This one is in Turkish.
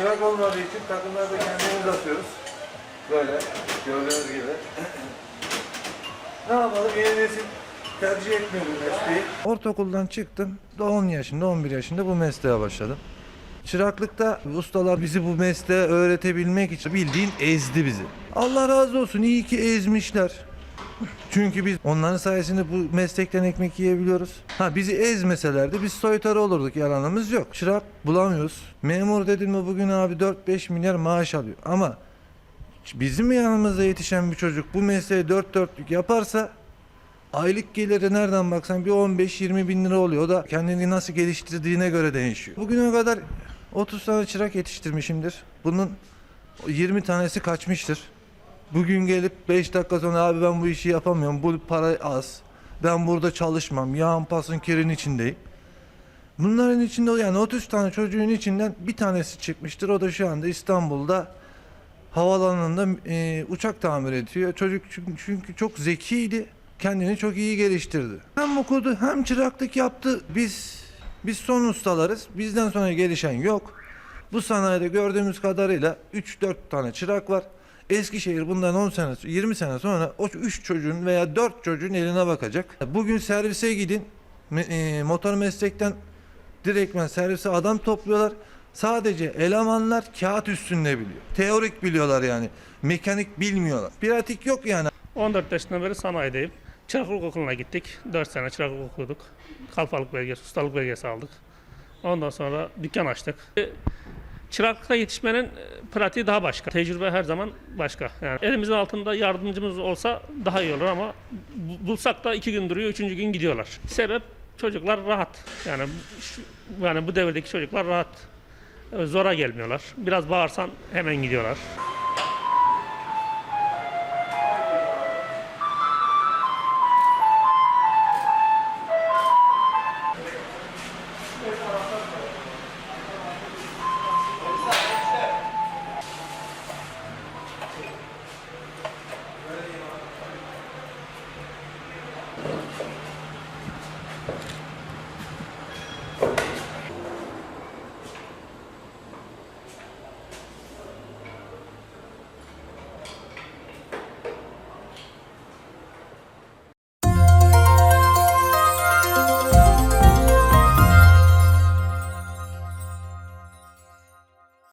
çırak olmadığı için takımları da kendimiz atıyoruz. Böyle gördüğünüz gibi. ne yapalım yeni nesil tercih etmiyor mesleği. Ortaokuldan çıktım. Da 10 yaşında 11 yaşında bu mesleğe başladım. Çıraklıkta ustalar bizi bu mesleğe öğretebilmek için bildiğin ezdi bizi. Allah razı olsun iyi ki ezmişler. Çünkü biz onların sayesinde bu meslekten ekmek yiyebiliyoruz. Ha bizi ezmeselerdi biz soytarı olurduk yalanımız yok. Çırak bulamıyoruz. Memur dedim mi bugün abi 4-5 milyar maaş alıyor. Ama bizim yanımızda yetişen bir çocuk bu mesleği dört dörtlük yaparsa aylık geliri nereden baksan bir 15-20 bin lira oluyor. O da kendini nasıl geliştirdiğine göre değişiyor. Bugüne kadar 30 tane çırak yetiştirmişimdir. Bunun 20 tanesi kaçmıştır. Bugün gelip 5 dakika sonra abi ben bu işi yapamıyorum. Bu para az. Ben burada çalışmam. Yağın pasın kirin içindeyim. Bunların içinde yani 30 tane çocuğun içinden bir tanesi çıkmıştır. O da şu anda İstanbul'da havalanında e, uçak tamir ediyor. Çocuk çünkü, çünkü çok zekiydi. Kendini çok iyi geliştirdi. Hem okudu hem çıraklık yaptı. Biz biz son ustalarız. Bizden sonra gelişen yok. Bu sanayide gördüğümüz kadarıyla 3-4 tane çırak var. Eskişehir bundan 10 sene, 20 sene sonra o 3 çocuğun veya 4 çocuğun eline bakacak. Bugün servise gidin, e, motor meslekten direktmen servise adam topluyorlar. Sadece elemanlar kağıt üstünde biliyor. Teorik biliyorlar yani. Mekanik bilmiyorlar. Pratik yok yani. 14 yaşından beri sanayideyim. Çıraklık okuluna gittik. 4 sene çıraklık okuduk. Kalfalık belgesi, ustalık belgesi aldık. Ondan sonra dükkan açtık. Çıraklıkta yetişmenin e, pratiği daha başka. Tecrübe her zaman başka. Yani elimizin altında yardımcımız olsa daha iyi olur ama bu- bulsak da iki gün duruyor, üçüncü gün gidiyorlar. Sebep çocuklar rahat. Yani şu, yani bu devirdeki çocuklar rahat. E, Zora gelmiyorlar. Biraz bağırsan hemen gidiyorlar.